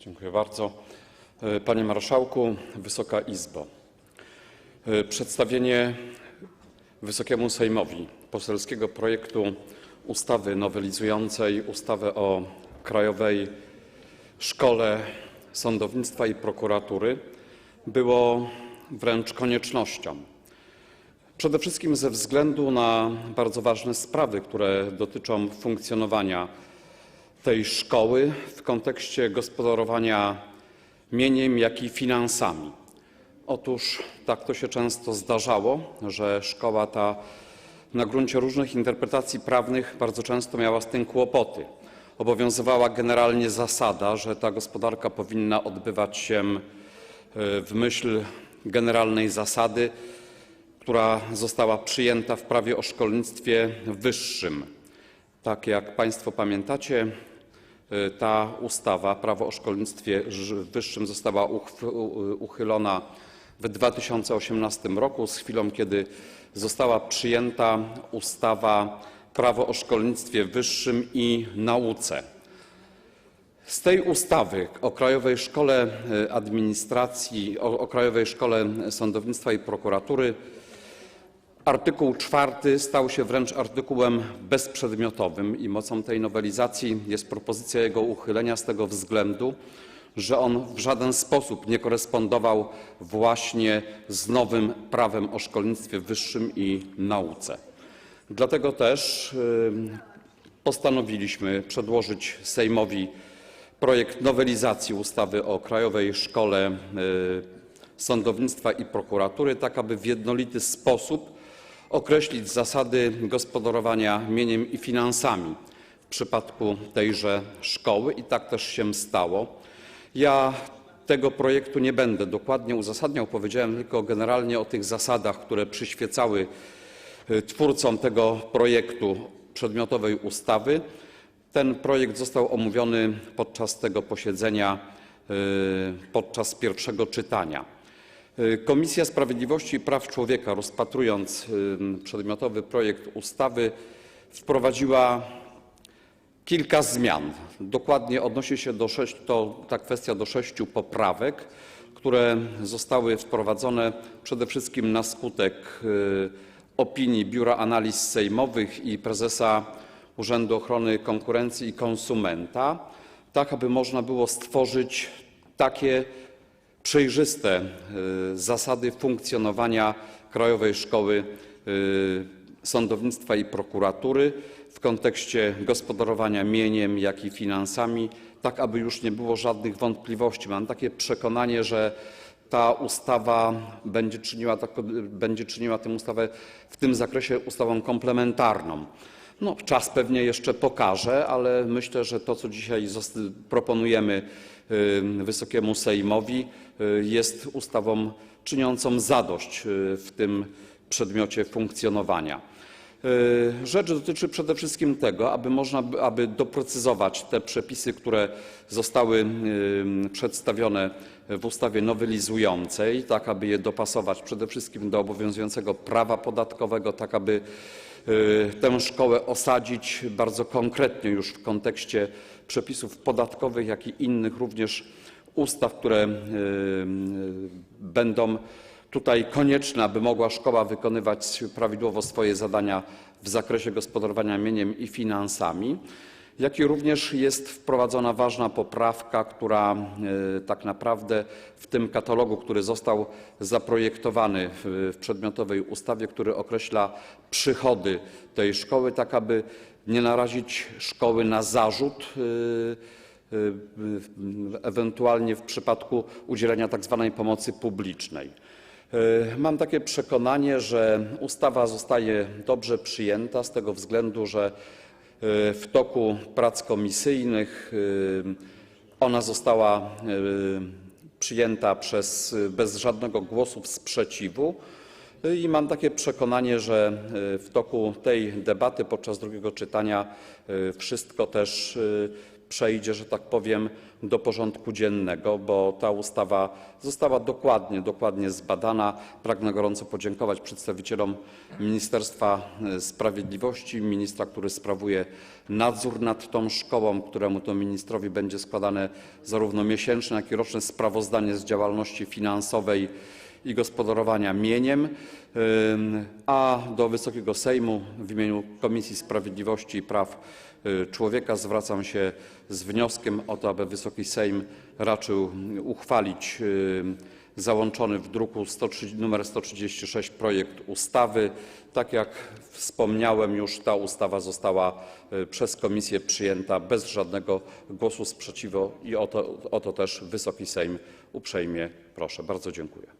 Dziękuję bardzo. E, Panie Marszałku, Wysoka Izbo. E, Przedstawienie Wysokiemu Sejmowi poselskiego projektu ustawy nowelizującej ustawę o Krajowej Szkole Sądownictwa i Prokuratury było wręcz koniecznością. Przede wszystkim ze względu na bardzo ważne sprawy, które dotyczą funkcjonowania tej szkoły w kontekście gospodarowania mieniem, jak i finansami. Otóż tak to się często zdarzało, że szkoła ta na gruncie różnych interpretacji prawnych bardzo często miała z tym kłopoty. Obowiązywała generalnie zasada, że ta gospodarka powinna odbywać się e, w myśl generalnej zasady, która została przyjęta w prawie o szkolnictwie wyższym. Tak jak Państwo pamiętacie, ta ustawa, prawo o szkolnictwie wyższym została uchylona w 2018 roku, z chwilą kiedy została przyjęta ustawa prawo o szkolnictwie wyższym i nauce. Z tej ustawy o Krajowej Szkole y, Administracji, o, o Krajowej Szkole Sądownictwa i Prokuratury Artykuł 4 stał się wręcz artykułem bezprzedmiotowym i mocą tej nowelizacji jest propozycja jego uchylenia z tego względu, że on w żaden sposób nie korespondował właśnie z nowym prawem o szkolnictwie wyższym i nauce. Dlatego też y, postanowiliśmy przedłożyć Sejmowi projekt nowelizacji ustawy o Krajowej Szkole y, Sądownictwa i Prokuratury, tak aby w jednolity sposób określić zasady gospodarowania mieniem i finansami w przypadku tejże szkoły i tak też się stało. Ja tego projektu nie będę dokładnie uzasadniał, powiedziałem tylko generalnie o tych zasadach, które przyświecały y, twórcom tego projektu przedmiotowej ustawy. Ten projekt został omówiony podczas tego posiedzenia, y, podczas pierwszego czytania. Y, Komisja Sprawiedliwości i Praw Człowieka, rozpatrując przedmiotowy projekt ustawy, wprowadziła kilka zmian. Dokładnie odnosi się do sześć, to, ta kwestia do sześciu poprawek, które zostały wprowadzone przede wszystkim na skutek y, opinii Biura Analiz Sejmowych i prezesa Urzędu Ochrony Konkurencji i Konsumenta, tak aby można było stworzyć takie przejrzyste y, zasady funkcjonowania Krajowej Szkoły y, Sądownictwa i Prokuratury w kontekście gospodarowania mieniem, jak i finansami, tak aby już nie było żadnych wątpliwości. Mam takie przekonanie, że ta ustawa będzie czyniła, będzie czyniła tę ustawę w tym zakresie ustawą komplementarną. No, czas pewnie jeszcze pokaże, ale myślę, że to, co dzisiaj proponujemy y, Wysokiemu Sejmowi, y, jest ustawą czyniącą zadość y, w tym przedmiocie funkcjonowania. Rzecz dotyczy przede wszystkim tego, aby można, by- aby doprecyzować te przepisy, które zostały przedstawione w ustawie nowelizującej, tak aby je dopasować przede wszystkim do obowiązującego prawa podatkowego, tak aby tę szkołę osadzić bardzo konkretnie już w kontekście przepisów podatkowych, jak i innych również ustaw, które y, y, będą tutaj konieczne, aby mogła szkoła wykonywać prawidłowo swoje zadania w zakresie gospodarowania mieniem i finansami, jak i również jest wprowadzona ważna poprawka, która y, tak naprawdę w tym katalogu, który został zaprojektowany w, przedmiotowej ustawie, który określa przychody tej szkoły, tak aby nie narazić szkoły na zarzut y, y, ewentualnie w przypadku udzielenia tak zwanej pomocy publicznej. Mam takie przekonanie, że ustawa zostaje dobrze przyjęta z tego względu, że w toku prac komisyjnych y, ona została y, przyjęta bez żadnego głosu sprzeciwu. I mam takie przekonanie, że y, w toku tej debaty podczas drugiego czytania y, wszystko też y, przejdzie, że tak powiem, do porządku dziennego, bo ta ustawa została dokładnie, dokładnie zbadana. Pragnę gorąco podziękować przedstawicielom Ministerstwa Sprawiedliwości, ministra, który sprawuje nadzór nad tą szkołą, któremu to ministrowi będzie składane zarówno miesięczne, jak i roczne sprawozdanie z działalności finansowej i gospodarowania mieniem, a do Wysokiego Sejmu w imieniu Komisji Sprawiedliwości i Praw Człowieka zwracam się z wnioskiem o to, aby Wysoki Sejm raczył uchwalić załączony w druku nr 136 projekt ustawy. Tak jak wspomniałem już, ta ustawa została przez komisję przyjęta bez żadnego głosu sprzeciwu i o to, o to też Wysoki Sejm uprzejmie proszę. Bardzo dziękuję.